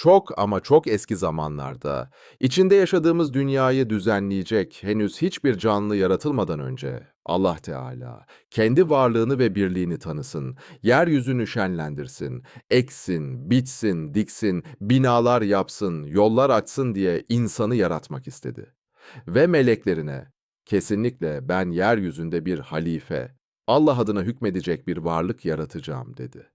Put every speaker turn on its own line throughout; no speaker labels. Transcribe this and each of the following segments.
Çok ama çok eski zamanlarda, içinde yaşadığımız dünyayı düzenleyecek henüz hiçbir canlı yaratılmadan önce Allah Teala kendi varlığını ve birliğini tanısın, yeryüzünü şenlendirsin, eksin, bitsin, diksin, binalar yapsın, yollar açsın diye insanı yaratmak istedi. Ve meleklerine, kesinlikle ben yeryüzünde bir halife, Allah adına hükmedecek bir varlık yaratacağım dedi.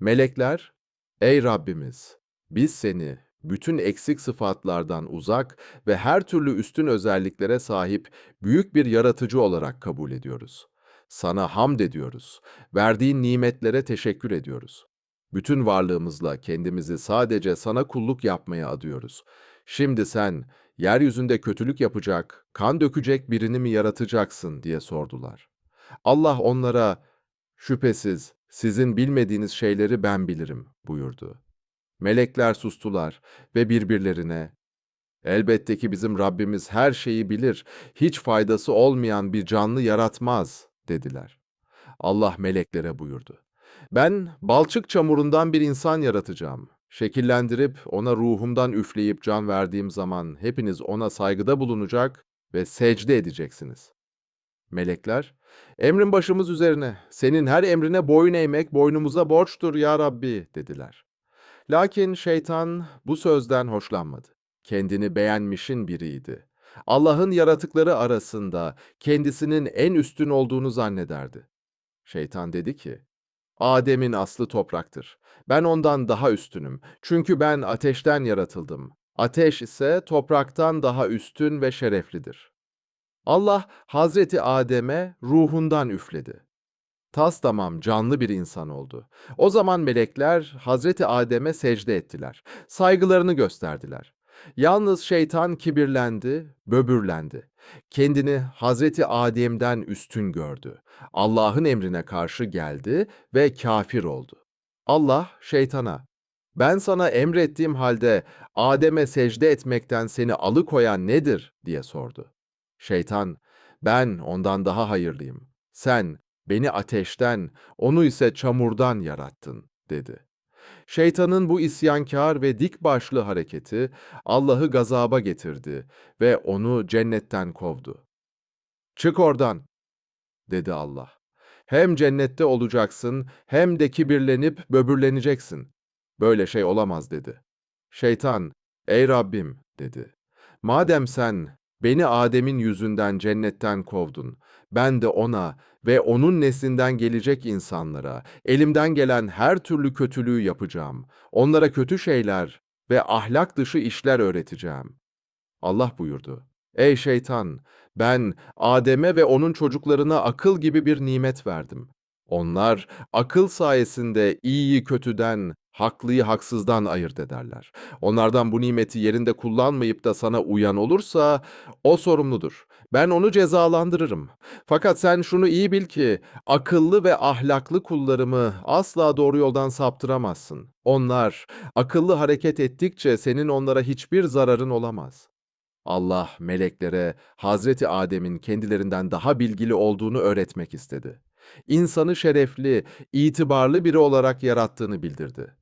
Melekler, ey Rabbimiz, biz seni bütün eksik sıfatlardan uzak ve her türlü üstün özelliklere sahip büyük bir yaratıcı olarak kabul ediyoruz. Sana hamd ediyoruz. Verdiğin nimetlere teşekkür ediyoruz. Bütün varlığımızla kendimizi sadece sana kulluk yapmaya adıyoruz. Şimdi sen yeryüzünde kötülük yapacak, kan dökecek birini mi yaratacaksın diye sordular. Allah onlara şüphesiz sizin bilmediğiniz şeyleri ben bilirim buyurdu. Melekler sustular ve birbirlerine elbette ki bizim Rabbimiz her şeyi bilir, hiç faydası olmayan bir canlı yaratmaz dediler. Allah meleklere buyurdu. Ben balçık çamurundan bir insan yaratacağım. Şekillendirip ona ruhumdan üfleyip can verdiğim zaman hepiniz ona saygıda bulunacak ve secde edeceksiniz. Melekler, emrin başımız üzerine, senin her emrine boyun eğmek boynumuza borçtur ya Rabbi dediler. Lakin şeytan bu sözden hoşlanmadı. Kendini beğenmişin biriydi. Allah'ın yaratıkları arasında kendisinin en üstün olduğunu zannederdi. Şeytan dedi ki, Adem'in aslı topraktır. Ben ondan daha üstünüm. Çünkü ben ateşten yaratıldım. Ateş ise topraktan daha üstün ve şereflidir. Allah Hazreti Adem'e ruhundan üfledi. Tas tamam canlı bir insan oldu. O zaman melekler Hazreti Adem'e secde ettiler. Saygılarını gösterdiler. Yalnız şeytan kibirlendi, böbürlendi. Kendini Hazreti Adem'den üstün gördü. Allah'ın emrine karşı geldi ve kafir oldu. Allah şeytana, ben sana emrettiğim halde Adem'e secde etmekten seni alıkoyan nedir diye sordu. Şeytan, ben ondan daha hayırlıyım. Sen beni ateşten, onu ise çamurdan yarattın, dedi. Şeytanın bu isyankar ve dik başlı hareketi Allah'ı gazaba getirdi ve onu cennetten kovdu. Çık oradan, dedi Allah. Hem cennette olacaksın hem de kibirlenip böbürleneceksin. Böyle şey olamaz dedi. Şeytan, ey Rabbim, dedi. Madem sen beni Adem'in yüzünden cennetten kovdun, ben de ona ve onun neslinden gelecek insanlara elimden gelen her türlü kötülüğü yapacağım. Onlara kötü şeyler ve ahlak dışı işler öğreteceğim. Allah buyurdu. Ey şeytan, ben Adem'e ve onun çocuklarına akıl gibi bir nimet verdim. Onlar akıl sayesinde iyiyi kötüden, haklıyı haksızdan ayırt ederler. Onlardan bu nimeti yerinde kullanmayıp da sana uyan olursa o sorumludur. Ben onu cezalandırırım. Fakat sen şunu iyi bil ki akıllı ve ahlaklı kullarımı asla doğru yoldan saptıramazsın. Onlar akıllı hareket ettikçe senin onlara hiçbir zararın olamaz. Allah meleklere Hazreti Adem'in kendilerinden daha bilgili olduğunu öğretmek istedi. İnsanı şerefli, itibarlı biri olarak yarattığını bildirdi.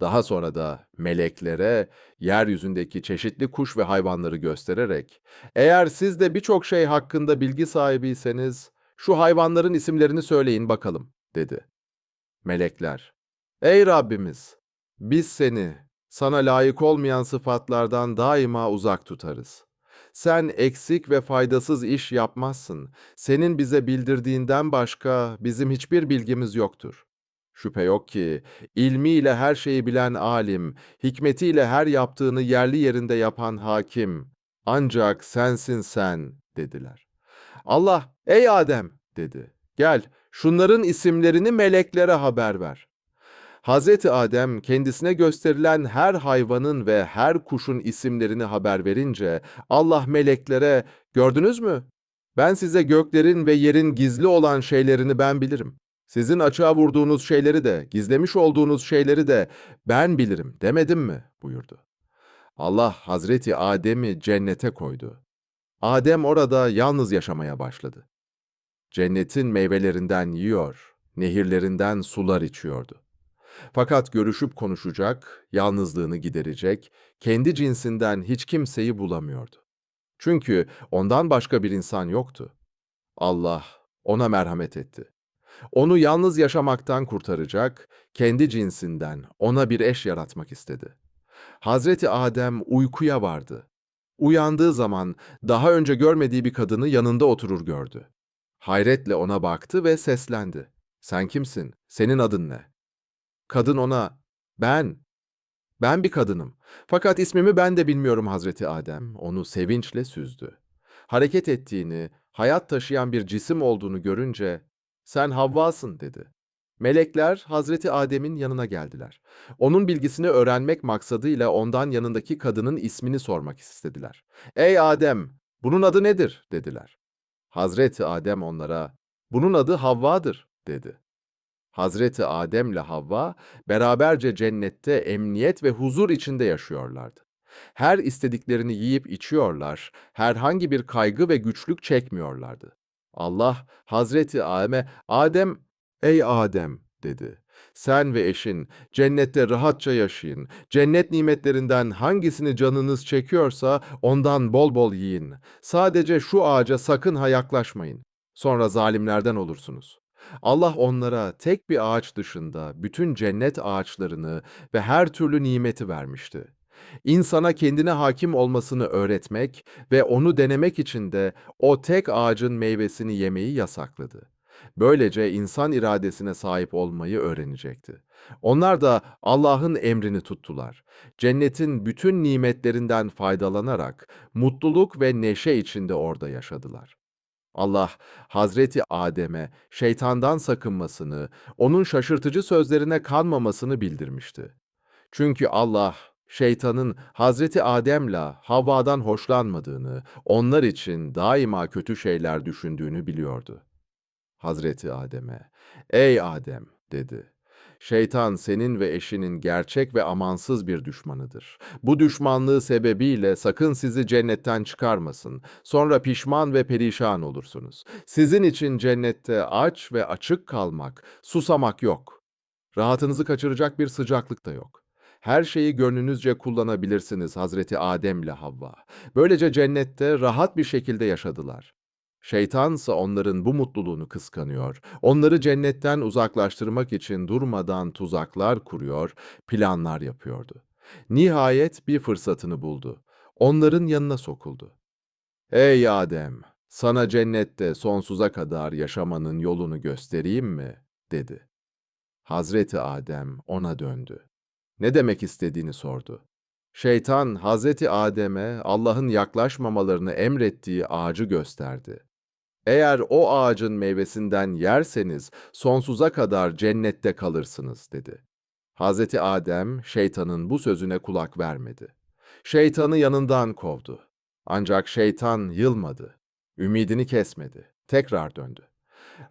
Daha sonra da meleklere yeryüzündeki çeşitli kuş ve hayvanları göstererek, eğer siz de birçok şey hakkında bilgi sahibiyseniz, şu hayvanların isimlerini söyleyin bakalım, dedi. Melekler, ey Rabbimiz, biz seni, sana layık olmayan sıfatlardan daima uzak tutarız. Sen eksik ve faydasız iş yapmazsın. Senin bize bildirdiğinden başka bizim hiçbir bilgimiz yoktur. Şüphe yok ki ilmiyle her şeyi bilen alim, hikmetiyle her yaptığını yerli yerinde yapan hakim. Ancak sensin sen dediler. Allah, ey Adem dedi. Gel, şunların isimlerini meleklere haber ver. Hazreti Adem kendisine gösterilen her hayvanın ve her kuşun isimlerini haber verince Allah meleklere gördünüz mü? Ben size göklerin ve yerin gizli olan şeylerini ben bilirim. Sizin açığa vurduğunuz şeyleri de, gizlemiş olduğunuz şeyleri de ben bilirim demedim mi? buyurdu. Allah Hazreti Adem'i cennete koydu. Adem orada yalnız yaşamaya başladı. Cennetin meyvelerinden yiyor, nehirlerinden sular içiyordu. Fakat görüşüp konuşacak, yalnızlığını giderecek, kendi cinsinden hiç kimseyi bulamıyordu. Çünkü ondan başka bir insan yoktu. Allah ona merhamet etti. Onu yalnız yaşamaktan kurtaracak, kendi cinsinden ona bir eş yaratmak istedi. Hazreti Adem uykuya vardı. Uyandığı zaman daha önce görmediği bir kadını yanında oturur gördü. Hayretle ona baktı ve seslendi. Sen kimsin? Senin adın ne? Kadın ona, ben, ben bir kadınım. Fakat ismimi ben de bilmiyorum Hazreti Adem. Onu sevinçle süzdü. Hareket ettiğini, hayat taşıyan bir cisim olduğunu görünce, sen Havva'sın dedi. Melekler Hazreti Adem'in yanına geldiler. Onun bilgisini öğrenmek maksadıyla ondan yanındaki kadının ismini sormak istediler. Ey Adem, bunun adı nedir? dediler. Hazreti Adem onlara, bunun adı Havva'dır dedi. Hazreti Adem'le Havva beraberce cennette emniyet ve huzur içinde yaşıyorlardı. Her istediklerini yiyip içiyorlar, herhangi bir kaygı ve güçlük çekmiyorlardı. Allah Hazreti Adem'e, Adem, ey Adem dedi. Sen ve eşin cennette rahatça yaşayın. Cennet nimetlerinden hangisini canınız çekiyorsa ondan bol bol yiyin. Sadece şu ağaca sakın ha yaklaşmayın. Sonra zalimlerden olursunuz. Allah onlara tek bir ağaç dışında bütün cennet ağaçlarını ve her türlü nimeti vermişti. İnsana kendine hakim olmasını öğretmek ve onu denemek için de o tek ağacın meyvesini yemeyi yasakladı. Böylece insan iradesine sahip olmayı öğrenecekti. Onlar da Allah'ın emrini tuttular. Cennetin bütün nimetlerinden faydalanarak mutluluk ve neşe içinde orada yaşadılar. Allah Hazreti Adem'e şeytandan sakınmasını, onun şaşırtıcı sözlerine kanmamasını bildirmişti. Çünkü Allah şeytanın Hazreti Adem'le Havva'dan hoşlanmadığını, onlar için daima kötü şeyler düşündüğünü biliyordu. Hazreti Adem'e, "Ey Adem," dedi. Şeytan senin ve eşinin gerçek ve amansız bir düşmanıdır. Bu düşmanlığı sebebiyle sakın sizi cennetten çıkarmasın. Sonra pişman ve perişan olursunuz. Sizin için cennette aç ve açık kalmak, susamak yok. Rahatınızı kaçıracak bir sıcaklık da yok. Her şeyi gönlünüzce kullanabilirsiniz Hazreti Adem'le Havva. Böylece cennette rahat bir şekilde yaşadılar. Şeytansa onların bu mutluluğunu kıskanıyor, onları cennetten uzaklaştırmak için durmadan tuzaklar kuruyor, planlar yapıyordu. Nihayet bir fırsatını buldu. Onların yanına sokuldu. Ey Adem, sana cennette sonsuza kadar yaşamanın yolunu göstereyim mi? dedi. Hazreti Adem ona döndü. Ne demek istediğini sordu. Şeytan Hazreti Adem'e Allah'ın yaklaşmamalarını emrettiği ağacı gösterdi. Eğer o ağacın meyvesinden yerseniz sonsuza kadar cennette kalırsınız dedi. Hazreti Adem şeytanın bu sözüne kulak vermedi. Şeytanı yanından kovdu. Ancak şeytan yılmadı. Ümidini kesmedi. Tekrar döndü.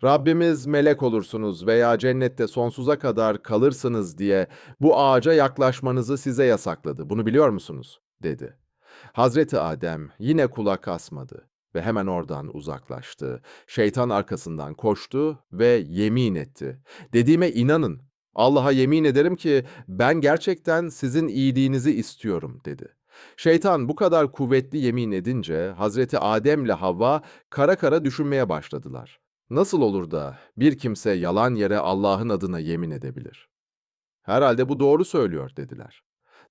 Rabbimiz melek olursunuz veya cennette sonsuza kadar kalırsınız diye bu ağaca yaklaşmanızı size yasakladı. Bunu biliyor musunuz? dedi. Hazreti Adem yine kulak asmadı ve hemen oradan uzaklaştı. Şeytan arkasından koştu ve yemin etti. Dediğime inanın. Allah'a yemin ederim ki ben gerçekten sizin iyiliğinizi istiyorum dedi. Şeytan bu kadar kuvvetli yemin edince Hazreti Adem ile Havva kara kara düşünmeye başladılar. Nasıl olur da bir kimse yalan yere Allah'ın adına yemin edebilir? Herhalde bu doğru söylüyor dediler.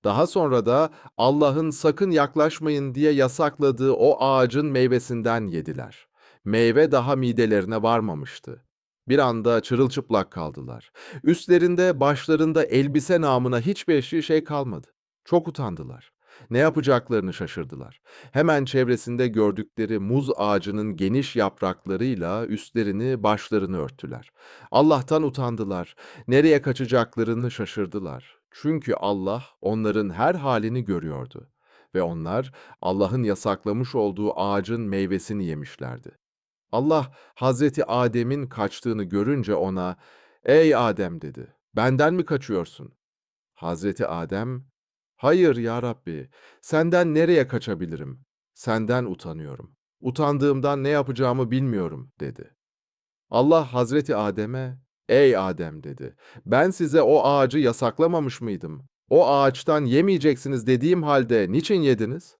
Daha sonra da Allah'ın sakın yaklaşmayın diye yasakladığı o ağacın meyvesinden yediler. Meyve daha midelerine varmamıştı. Bir anda çırılçıplak kaldılar. Üstlerinde, başlarında elbise namına hiçbir şey, kalmadı. Çok utandılar. Ne yapacaklarını şaşırdılar. Hemen çevresinde gördükleri muz ağacının geniş yapraklarıyla üstlerini, başlarını örttüler. Allah'tan utandılar. Nereye kaçacaklarını şaşırdılar. Çünkü Allah onların her halini görüyordu ve onlar Allah'ın yasaklamış olduğu ağacın meyvesini yemişlerdi. Allah Hazreti Adem'in kaçtığını görünce ona, "Ey Adem," dedi. "Benden mi kaçıyorsun?" Hazreti Adem, "Hayır ya Rabbi, senden nereye kaçabilirim? Senden utanıyorum. Utandığımdan ne yapacağımı bilmiyorum." dedi. Allah Hazreti Adem'e, Ey Adem dedi. Ben size o ağacı yasaklamamış mıydım? O ağaçtan yemeyeceksiniz dediğim halde niçin yediniz?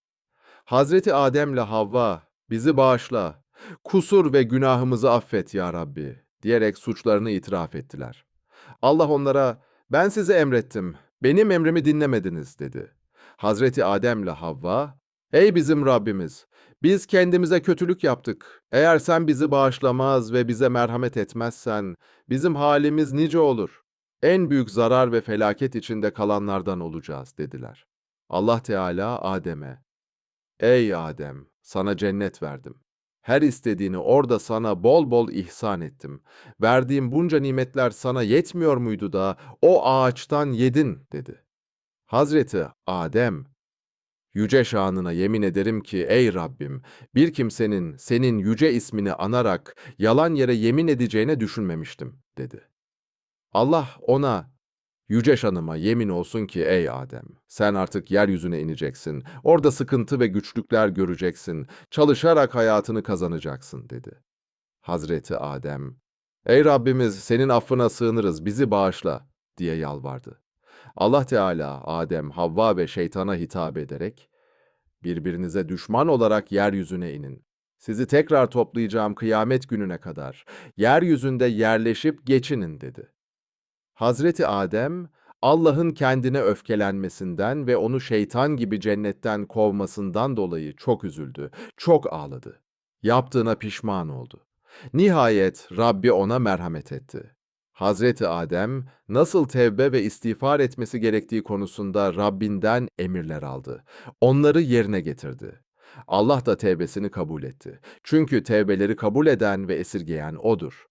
Hazreti Adem'le Havva bizi bağışla. Kusur ve günahımızı affet ya Rabbi diyerek suçlarını itiraf ettiler. Allah onlara ben size emrettim. Benim emrimi dinlemediniz dedi. Hazreti Adem'le Havva Ey bizim Rabbimiz biz kendimize kötülük yaptık. Eğer sen bizi bağışlamaz ve bize merhamet etmezsen bizim halimiz nice olur. En büyük zarar ve felaket içinde kalanlardan olacağız dediler. Allah Teala Adem'e Ey Adem, sana cennet verdim. Her istediğini orada sana bol bol ihsan ettim. Verdiğim bunca nimetler sana yetmiyor muydu da o ağaçtan yedin dedi. Hazreti Adem, Yüce şanına yemin ederim ki ey Rabbim, bir kimsenin senin yüce ismini anarak yalan yere yemin edeceğine düşünmemiştim dedi. Allah ona Yüce şanıma yemin olsun ki ey Adem, sen artık yeryüzüne ineceksin, orada sıkıntı ve güçlükler göreceksin, çalışarak hayatını kazanacaksın dedi. Hazreti Adem, ey Rabbimiz senin affına sığınırız, bizi bağışla diye yalvardı. Allah Teala Adem, Havva ve şeytana hitap ederek, birbirinize düşman olarak yeryüzüne inin. Sizi tekrar toplayacağım kıyamet gününe kadar, yeryüzünde yerleşip geçinin dedi. Hazreti Adem, Allah'ın kendine öfkelenmesinden ve onu şeytan gibi cennetten kovmasından dolayı çok üzüldü, çok ağladı. Yaptığına pişman oldu. Nihayet Rabbi ona merhamet etti. Hazreti Adem nasıl tevbe ve istiğfar etmesi gerektiği konusunda Rabbinden emirler aldı. Onları yerine getirdi. Allah da tevbesini kabul etti. Çünkü tevbeleri kabul eden ve esirgeyen O'dur.